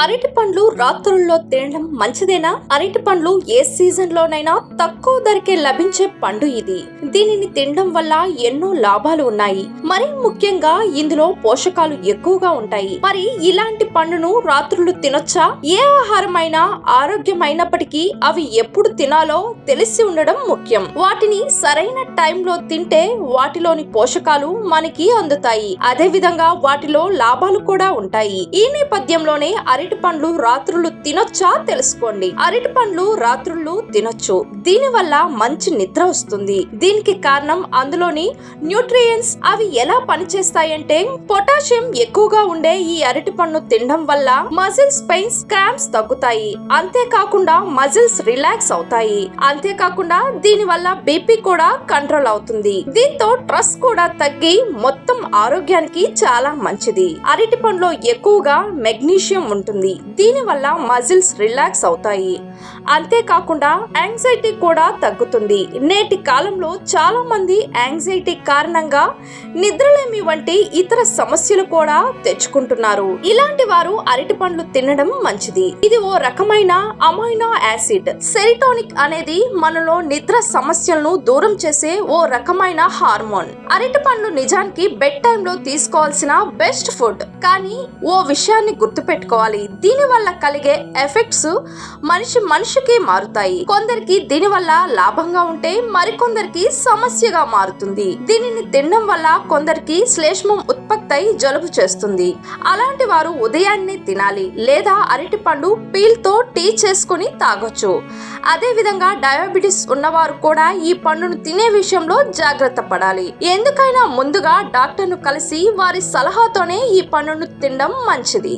అరటి పండ్లు రాత్రుల్లో తినడం మంచిదేనా? అరటి పండ్లు ఏ సీజన్ లోనైనా తక్కువ ధరకే లభించే పండు ఇది. దీనిని తినడం వల్ల ఎన్నో లాభాలు ఉన్నాయి. మరి ముఖ్యంగా ఇందులో పోషకాలు ఎక్కువగా ఉంటాయి. మరి ఇలాంటి పండును రాత్రులు తినొచ్చా? ఏ ఆహారమైనా ఆరోగ్యమైనప్పటికీ అవి ఎప్పుడు తినాలో తెలిసి ఉండడం ముఖ్యం. వాటిని సరైన టైంలో తింటే వాటిలోని పోషకాలు మనకి అందుతాయి. అదే విధంగా వాటిలో లాభాలు కూడా ఉంటాయి. ఈ నేపథ్యంలోనే అరటి పండ్లు రాత్రులు తినొచ్చా తెలుసుకోండి. అరటి పండ్లు రాత్రులు తినొచ్చు. దీని వల్ల మంచి నిద్ర వస్తుంది. దీనికి కారణం అందులోని న్యూట్రియన్స్ అవి ఎలా పనిచేస్తాయంటే పొటాషియం ఎక్కువగా ఉండే ఈ అరటి పండు తినడం వల్ల మజిల్స్ పెయిన్స్ క్రాంప్స్ తగ్గుతాయి. అంతేకాకుండా మజిల్స్ రిలాక్స్ అవుతాయి. అంతేకాకుండా దీని వల్ల బీపీ కూడా కంట్రోల్ అవుతుంది. దీంతో స్ట్రెస్ కూడా తగ్గి మొత్తం ఆరోగ్యానికి చాలా మంచిది. అరటి పండులో ఎక్కువగా మెగ్నీషియం ఉంటుంది. ఉంటుంది దీనివల్ల మజిల్స్ రిలాక్స్ అవుతాయి. అంతేకాకుండా యాంగ్జైటీ కూడా తగ్గుతుంది. నేటి కాలంలో చాలా మంది యాంగ్జైటీ కారణంగా నిద్రలేమి వంటి ఇతర సమస్యలు కూడా తెచ్చుకుంటున్నారు. ఇలాంటి వారు అరటి పండ్లు తినడం మంచిది. ఇది ఓ రకమైన అమైనో యాసిడ్. సెరిటోనిక్ అనేది మనలో నిద్ర సమస్యలను దూరం చేసే ఓ రకమైన హార్మోన్. అరటి పండ్లు నిజానికి బెడ్ టైంలో తీసుకోవాల్సిన బెస్ట్ ఫుడ్. కానీ ఓ విషయాన్ని గుర్తుపెట్టుకోవాలి. దీని వల్ల కలిగే ఎఫెక్ట్స్ మనిషి మనిషికి మారుతాయి. కొందరికి దీని వల్ల లాభంగా ఉంటే మరికొందరికి సమస్యగా మారుతుంది. దీనిని తినడం వల్ల కొందరికి శ్లేష్మం ఉత్పత్తి అయి జలుబు చేస్తుంది. అలాంటి వారు ఉదయాన్నే తినాలి లేదా అరటి పండు టీ చేసుకుని తాగొచ్చు. అదే విధంగా డయాబెటీస్ ఉన్నవారు కూడా ఈ పండును తినే విషయంలో జాగ్రత్త పడాలి. ఎందుకైనా ముందుగా డాక్టర్ను కలిసి వారి సలహాతోనే ఈ పండును తినడం మంచిది.